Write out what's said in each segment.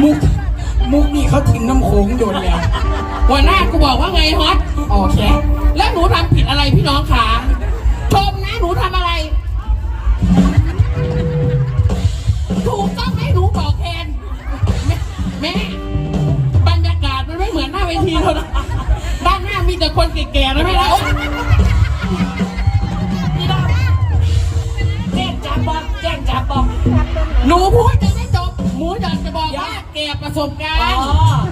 มุกมุกนี่เขาทิ้งน้ำโขงโดนแล้วหัวหน้ากูบอกว่าไงฮอตโอเค แล้วหนูทำผิดอะไรพี่น้องขาชมนะหนูทำอะไร ถูกต้องไหมหนูบอกแทนแม่แม่บรรยากาศมันไม่เหมือนหน้าเวทีเลยนะด้านหน้ามีแต่คนแก่ๆนะไม่ได้พี่น้องแจ้งจับบอกแจ้งจับบอกหนูพูด แกประสบกาอ๋รอณ์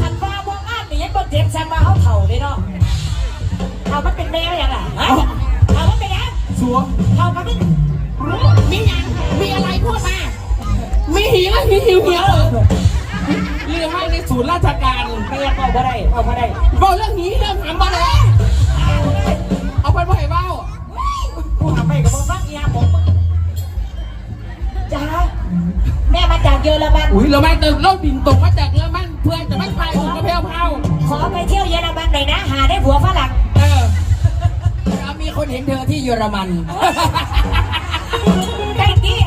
ทันว่าพวกอ้านนี่ยังบ่เจ็บแซมมาเขาเถ่าเลยเนาะเถ่ามันเป็นแมวยังอะฮะเถ่ามันเป็นยังสัวเถ่ามันเป็นมีอย่างมีอะไรพูดมา มีหีแล้วมีหิวเหียวเรื่องให้ในศูนย์ราชการเมียเอาบ่ได้เอาบ่ได้บอกเรื่องนี้เรื่องหำบอล ติมเราบินตรงมาจากเรือมันเพื่อจะไม่พายอุ่นกระเพราเผาขอไปเที่ยวเยอรมันหน่อยนะ หาได้ผัวฝรั่งเออแล้วมีคนเห็นเธอที่เยอรมันใกล้ที่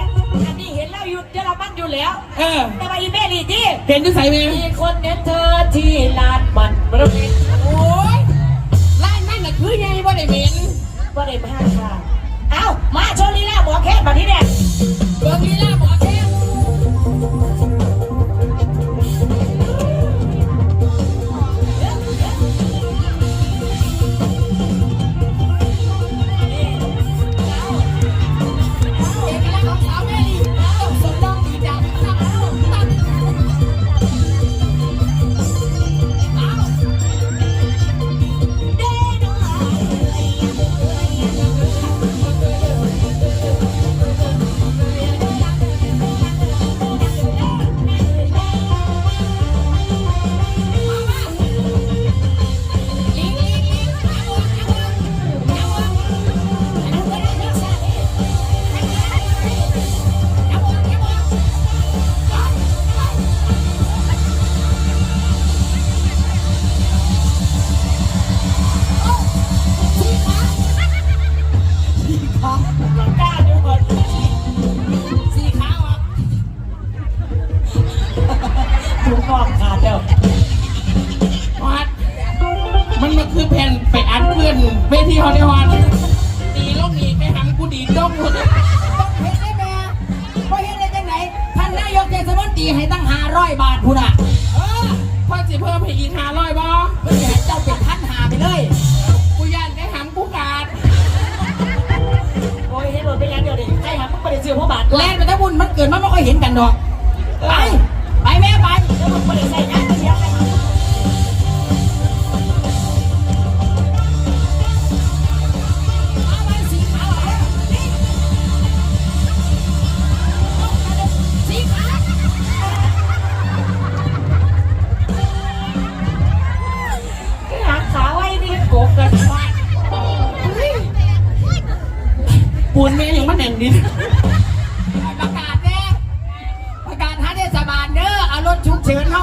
อันนี้เห็นแล้วอยู่เยอรมันอยู่แล้ว เออ แต่ว่าอีเมลีที่เห็นที่ใส่เมย์มีคนเห็นเธอที่ลาน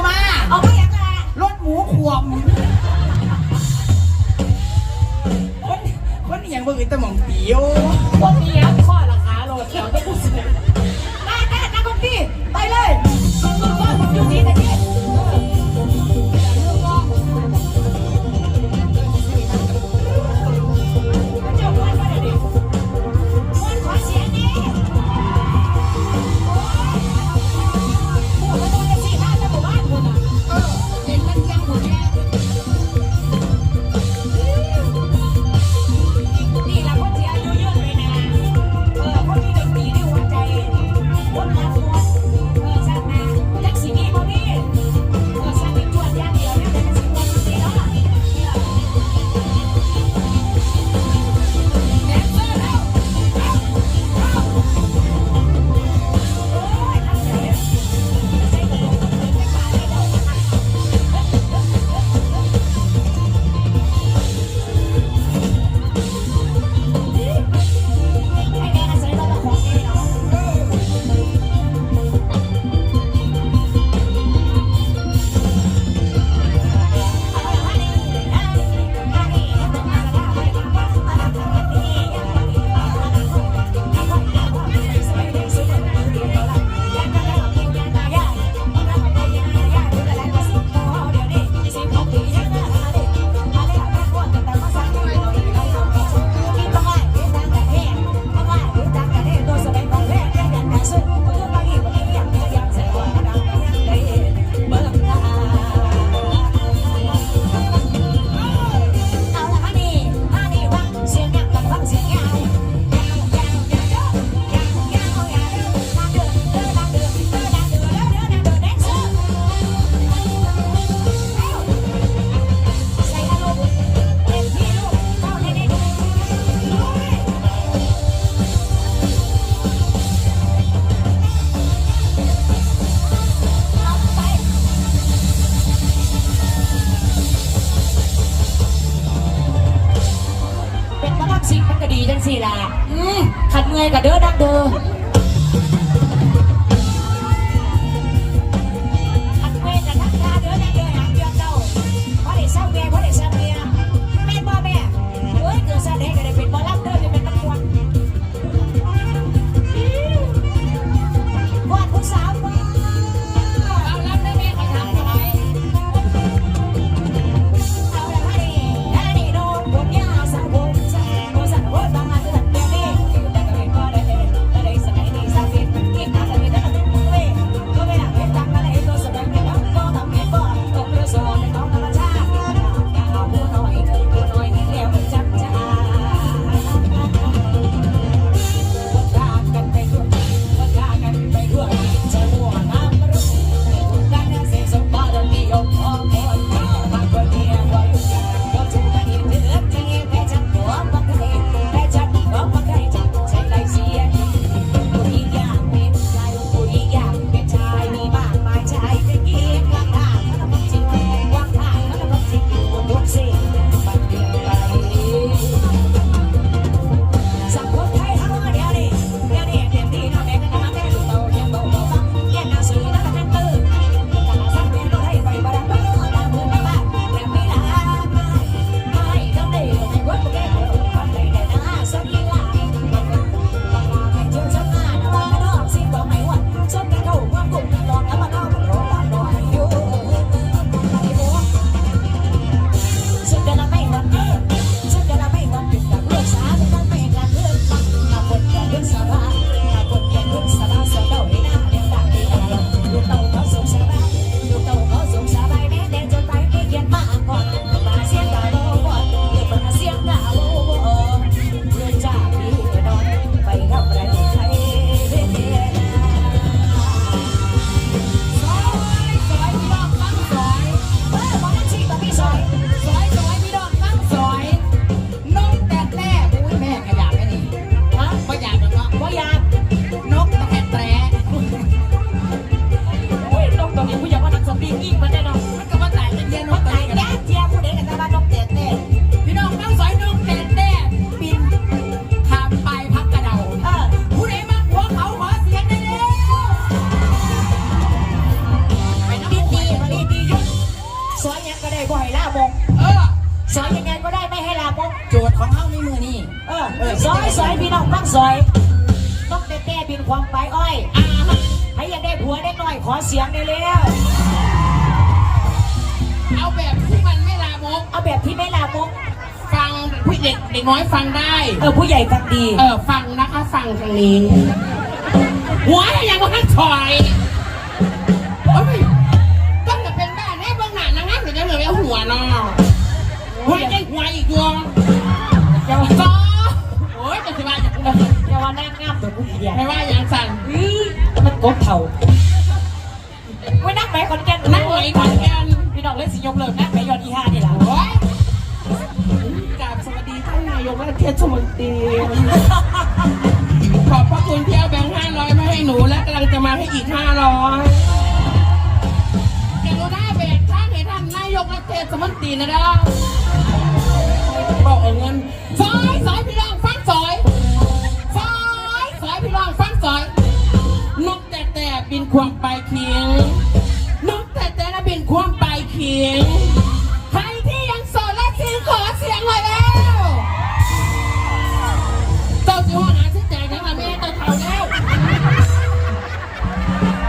มา เอาไปยังไงรถหมูขวมคนคนอหย่างเบิ่งอิตาหมองเปียวคนนี้ครับข้อราคาโหลดแล้วไม่ต้องซื้อได้ได้นักดนตรีไปเลย เงยกับเด้อดังเด้อ ความไปอ้อยอ่าให้อยากได้ผัวได้หน่อยขอเสียงได้แล้วเอาแบบที่มันไม่ลามกเอาแบบที่ไม่ลามงฟังผู้เด็กเด็กน้อยฟังได้ เออผู้ใหญ่ฟังดี เออฟังนะคะฟังทางนี้หัวยังว่าถอยโอ้ยต้องจะเป็นบ้านให้เบื้องหน้านะงั้นเดี๋ยวจะเหลือเอาหัวเนาะหัวใจหัวอีกดวง กูเขียนไม่ว่าอย่างสั่นอื้อมันกบเถ่าไว้นั่งไหมขอนแก่นนั่งไหนขอนแก่นพี่น้องเล่นสิยกเลิกนั่งไหมยอดที่ห้านี่แหละโอ้ยกราบสวัสดีท่านนายกรัฐมนตรีขอบพระคุณที่เอาแบงค์ห้าร้อยมาให้หนูและกำลังจะมาให้อีกห้าร้อยกรุณาแบกท่านให้ท่านนายกรัฐมนตรีนะเด้อบอกเอาเงินซอยซอยพี่น้องฟังซอยซอย น้องฟังซอยนกแต่แต่บินควงไปเคียงนกแต่แต่ละบินควงไปเคียงใครที่ยังโสดและซิงขอเสียงหน่อยแล้วเจ้าสิว่าหาชิ้นใจทั้งละแม่เจ้าเท่าแล้ว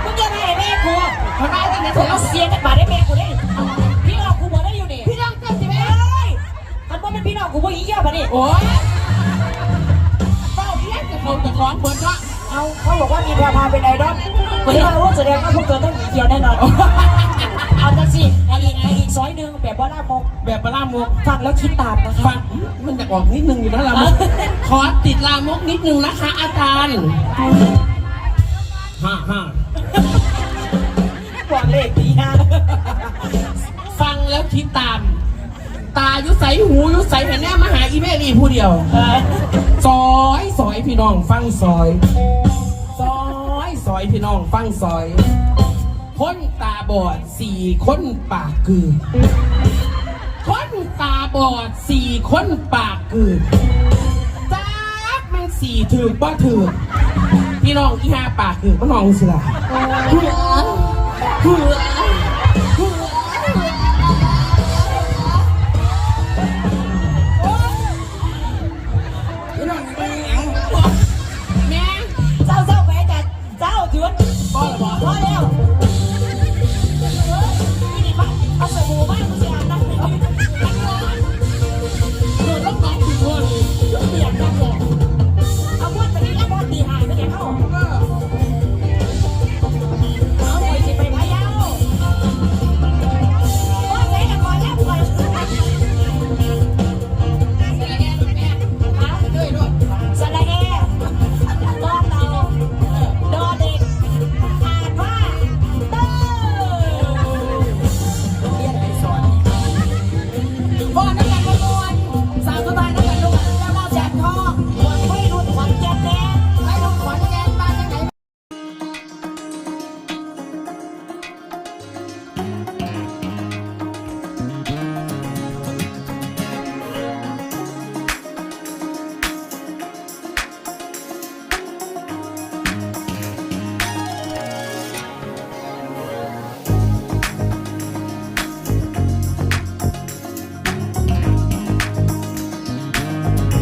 มึงจะได้แม่กูเพราะว่าที่ไหนกูเถเอาอะเสียกันมาได้แม่กูได้พี่น้องกูบอกได้อยู่นี่พี่น้องเจ้าสิแม่เอ้ยมันว่าเป็นพี่น้องกูบอกอีเหี้ยป่ะนี่โอ้ยเป้า เพี้ยนจะเขาจะคล้องเบิร์ดละเอาเขาบอกว่ามีดาราเป็นไอดอลวันนี้เราแสดงว่าพวกเธอต้องหนีเที่ยวแน่นอนเอาจังสิเอาอีกอีกซอยหนึ่งแบบว่าล่ามกแบบปลาโมกฟังแล้วคิดตามนะคะฟังมันจะออกนิดนึงอยู่นะลามกขอติดลามกนิดนึงนะคะอาจารย์ห้าห้าบอกเลขดีนะฟังแล้วคิดตาม ตายุใสหูยุใสเห็นแน่มาหาอีเมลีผู้เดียว อยพี่น้องฟังซอยซอยซอยพี่น้องฟังซอย คนตาบอดสี่คนปากคือ คนตาบอดสี่คนปากคือจักมันสี่ถือบ่ถือพี่น้องอีห้าปากคือพี่น้องสิล่ะหัวหั